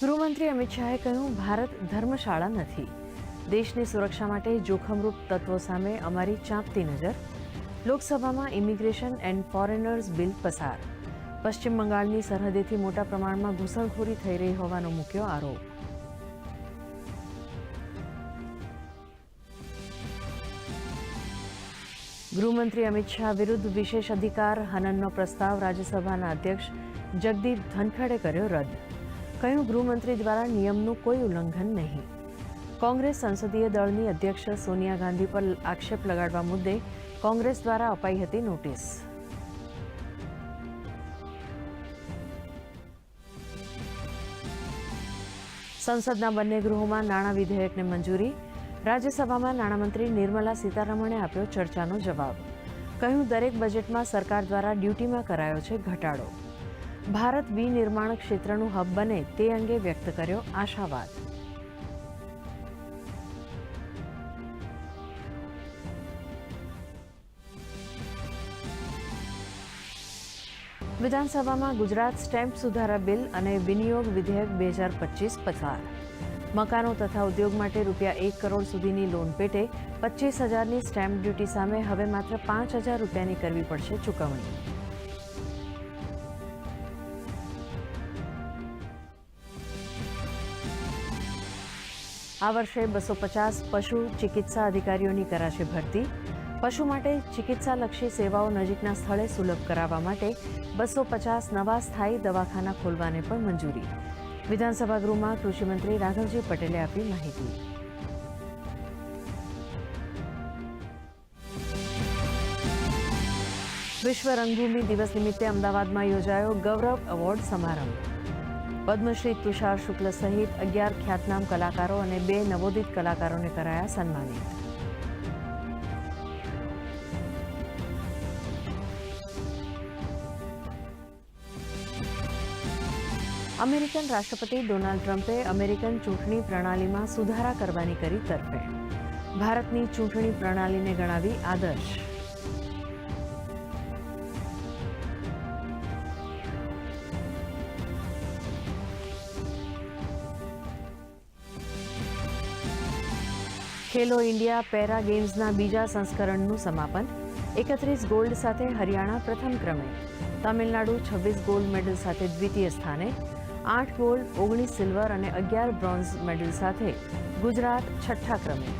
ગૃહમંત્રી અમિત શાહે કહ્યું, ભારત ધર્મશાળા નથી. દેશની સુરક્ષા માટે જોખમરૂપ તત્વો સામે અમારી ચાંપતી નજર. લોકસભામાં ઇમિગ્રેશન એન્ડ ફોરેનર્સ બિલ પસાર. પશ્ચિમ બંગાળની સરહદેથી મોટા પ્રમાણમાં ઘૂસણખોરી થઈ રહી હોવાનો મૂક્યો આરોપ. ગૃહમંત્રી અમિત શાહ વિરુદ્ધ વિશેષ અધિકાર હનનનો પ્રસ્તાવ રાજ્યસભાના અધ્યક્ષ જગદીપ ધનખડે કર્યો રદ. કહ્યું, ગૃહમંત્રી દ્વારા નિયમનું કોઈ ઉલ્લંઘન નહીં. કોંગ્રેસ સંસદીય દળની અધ્યક્ષ સોનિયા ગાંધી પર આક્ષેપ લગાડવા મુદ્દે કોંગ્રેસ દ્વારા અપાઈ હતી નોટિસ. સંસદના બંને ગૃહોમાં નાણાં વિધેયકને મંજૂરી, રાજ્યસભામાં નાણામંત્રી નિર્મલા સીતારમણે આપ્યો ચર્ચાનો જવાબ. કહ્યું, દરેક બજેટમાં સરકાર દ્વારા ડ્યુટીમાં કરાયો છે ઘટાડો. ભારત વિનિર્માણ ક્ષેત્રનું હબ બને તે અંગે વ્યક્ત કર્યો આશાવાદ. વિધાનસભામાં ગુજરાત સ્ટેમ્પ સુધારા બિલ અને વિનિયોગ વિધેયક બે હજાર પચીસ પસાર. મકાનો તથા ઉદ્યોગ માટે રૂપિયા એક કરોડ સુધીની લોન પેટે પચીસ હજારની સ્ટેમ્પ ડ્યુટી સામે હવે માત્ર પાંચ હજાર રૂપિયાની કરવી પડશે ચૂકવણી. આ વર્ષે બસો પચાસ પશુ ચિકિત્સા અધિકારીઓની કરાશે ભરતી. પશુ માટે ચિકિત્સાલક્ષી સેવાઓ નજીકના સ્થળે સુલભ કરાવવા માટે બસો પચાસ નવા સ્થાયી દવાખાના ખોલવાને પણ મંજૂરી. વિધાનસભા ગૃહમાં કૃષિમંત્રી રાઘવજી પટેલે આપી માહિતી. વિશ્વ રંગભૂમિ દિવસ નિમિત્તે અમદાવાદમાં યોજાયો ગૌરવ એવોર્ડ સમારંભ. પદ્મશ્રી તુષાર શુક્લ સહિત અગિયાર ખ્યાતનામ કલાકારો અને બે નવોદિત કલાકારોને કરાયા સન્માનિત. અમેરિકન રાષ્ટ્રપતિ ડોનાલ્ડ ટ્રમ્પે અમેરિકન ચૂંટણી પ્રણાલીમાં સુધારા કરવાની કરી તરફેણ ભારતની ચૂંટણી પ્રણાલીને ગણાવી આદર્શ. ખેલો ઇન્ડિયા પેરા ગેમ્સના બીજા સંસ્કરણનું સમાપન. એકત્રીસ ગોલ્ડ સાથે હરિયાણા પ્રથમ ક્રમે. તમિલનાડુ છવ્વીસ ગોલ્ડ મેડલ સાથે દ્વિતીય સ્થાને. આઠ ગોલ્ડ, ઓગણીસ સિલ્વર અને અગિયાર બ્રોન્ઝ મેડલ સાથે ગુજરાત છઠ્ઠા ક્રમે.